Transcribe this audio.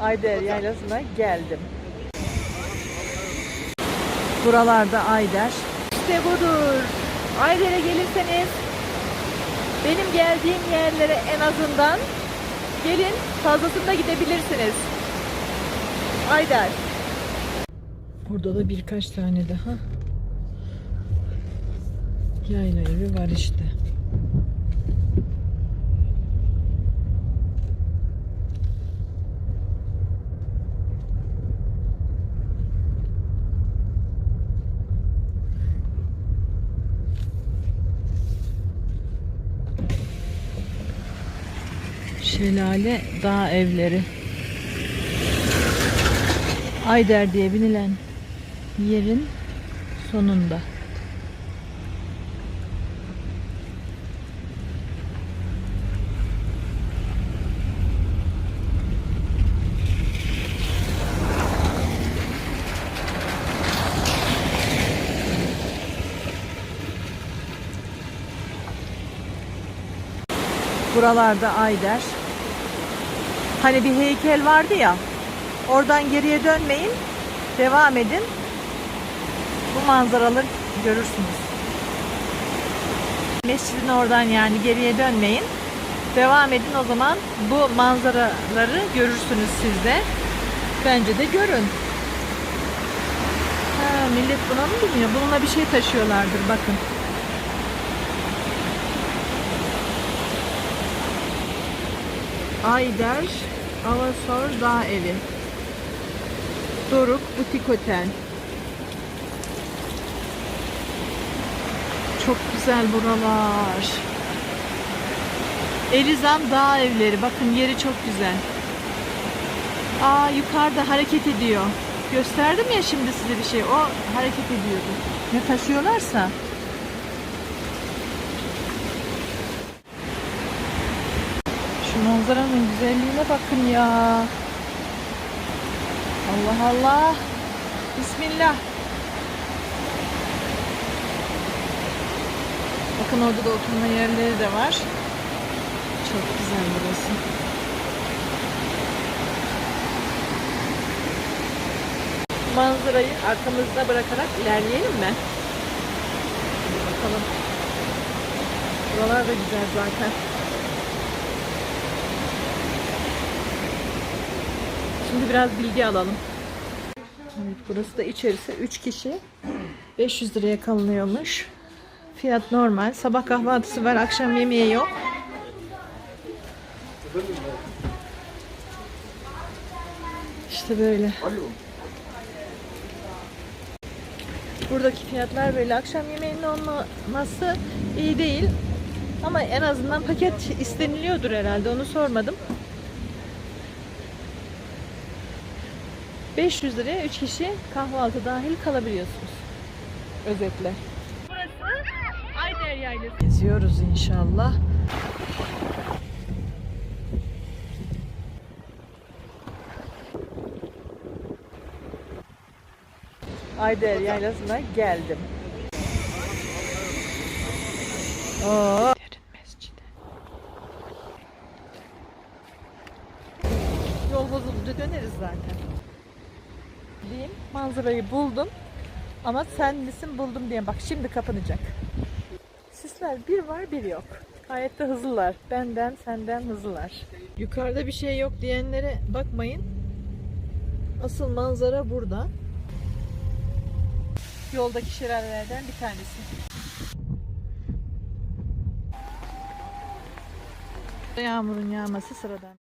Ayder Yaylası'na geldim. Buralarda Ayder. İşte budur. Ayder'e gelirseniz benim geldiğim yerlere en azından gelin fazlasında gidebilirsiniz. Ayder. Burada da birkaç tane daha yayla evi var işte. Şelale dağ evleri. Ayder diye binilen yerin sonunda. Buralarda Ayder. Hani bir heykel vardı ya. Oradan geriye dönmeyin. Devam edin. Bu manzaraları görürsünüz. Mescidin oradan yani geriye dönmeyin. Devam edin o zaman bu manzaraları görürsünüz siz de. Bence de görün. Ha, millet buna mı bilmiyor? Bununla bir şey taşıyorlardır bakın. Ayder Avasor Dağ Evi Doruk Butik Otel Çok güzel buralar. Elizan Dağ Evleri. Bakın yeri çok güzel. Aa yukarıda hareket ediyor. Gösterdim ya şimdi size bir şey. O hareket ediyordu. Ne taşıyorlarsa. Şu manzaranın güzelliğine bakın ya. Allah Allah. Bismillah. Bakın orada da oturma yerleri de var. Çok güzel burası. Manzarayı arkamızda bırakarak ilerleyelim mi? Hadi bakalım. Buralar da güzel zaten. Şimdi biraz bilgi alalım. Evet, burası da içerisi 3 kişi 500 liraya kalınıyormuş. Fiyat normal. Sabah kahvaltısı var, akşam yemeği yok. İşte böyle. Buradaki fiyatlar böyle. Akşam yemeğinin olmaması iyi değil. Ama en azından paket isteniliyordur herhalde. Onu sormadım. 500 liraya 3 kişi kahvaltı dahil kalabiliyorsunuz. Özetle. Burası Ayder Yaylası. Geziyoruz inşallah. Ayder Yaylası'na geldim. Oo. Yol bozulunca döneriz zaten. Diyeyim manzarayı buldum. Ama sen misin buldum diye bak şimdi kapanacak. Sisler bir var bir yok. Gayet de hızlılar. Benden senden hızlılar. Yukarıda bir şey yok diyenlere bakmayın. Asıl manzara burada. Yoldaki şelalelerden bir tanesi. Yağmurun yağması sıradan.